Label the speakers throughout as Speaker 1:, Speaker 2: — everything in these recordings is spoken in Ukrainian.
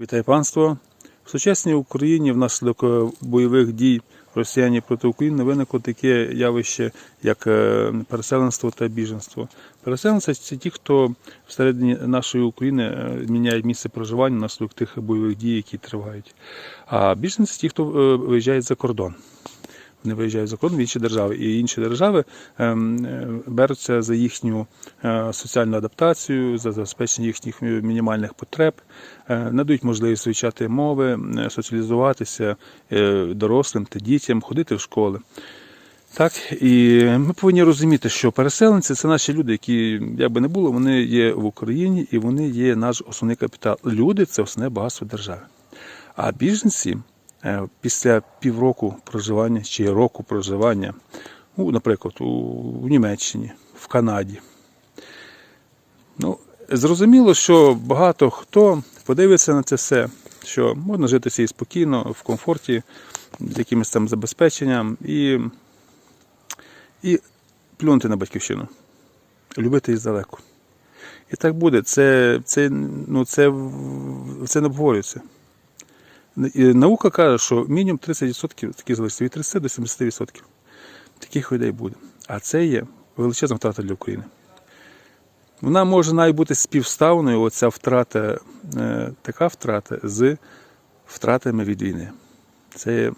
Speaker 1: Вітаю панство. В сучасній Україні внаслідок е, бойових дій росіяни проти України виникло таке явище, як е, переселенство та біженство. Переселенці це ті, хто всередині нашої України е, міняють місце проживання внаслідок тих бойових дій, які тривають. А біженці ті, хто виїжджає за кордон. Вони виїжджають за кордон в інші держави, і інші держави ем, е, беруться за їхню е, соціальну адаптацію, за забезпечення їхніх мінімальних потреб, е, надають можливість вивчати мови, соціалізуватися дорослим та дітям, ходити в школи. Так, і ми повинні розуміти, що переселенці це наші люди, які, як би не було, вони є в Україні і вони є наш основний капітал. Люди це основне багатство держави. А біженці після півроку проживання чи року проживання, ну, наприклад, у, Німеччині, в Канаді. Ну, зрозуміло, що багато хто подивиться на це все, що можна жити собі спокійно, в комфорті, з якимось там забезпеченням і, і плюнути на батьківщину, любити її здалеку. І так буде. Це, це, ну, це, це не обговорюється. Наука каже, що мінімум 30% таких залишиться від 30 до 70% таких людей буде. А це є величезна втрата для України. Вона може навіть бути співставною, оця втрата, е, така втрата з втратами від війни. Це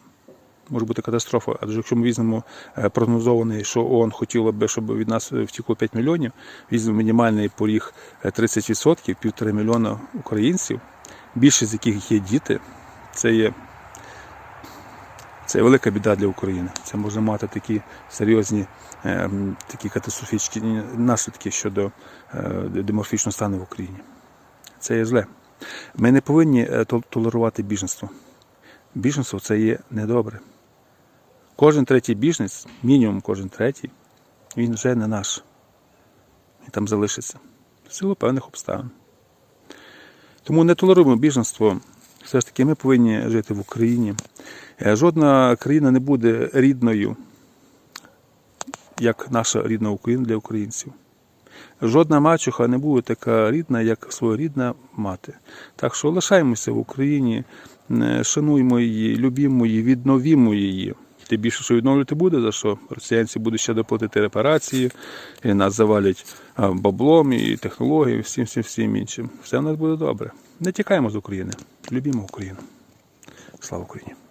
Speaker 1: може бути катастрофа. Адже якщо ми візьмемо е, прогнозований, що ООН хотіло би, щоб від нас втекло 5 мільйонів, візьмемо мінімальний поріг е, 30%, півтора мільйона українців, більшість з яких є діти, це є це велика біда для України. Це може мати такі серйозні, е, такі катастрофічні наслідки щодо е, демографічного стану в Україні. Це є зле. Ми не повинні е, толерувати біженство. Біженство це є недобре. Кожен третій біженець, мінімум кожен третій, він вже не наш. І там залишиться. В силу певних обставин. Тому не толеруємо біженство. Все ж таки, ми повинні жити в Україні. Е, Жодна країна не буде рідною, як наша рідна Україна для українців. Жодна мачуха не буде така рідна, як своєрідна мати. Так що лишаємося в Україні, е, шануємо її, любімо її, відновімо її. Тим більше, що відновлювати буде, за що росіянці будуть ще доплатити репарації, і нас завалять баблом і технологією, всім, всім, всім іншим. Все в нас буде добре. Не тікаємо з України. Любімо Україну. Слава Україні!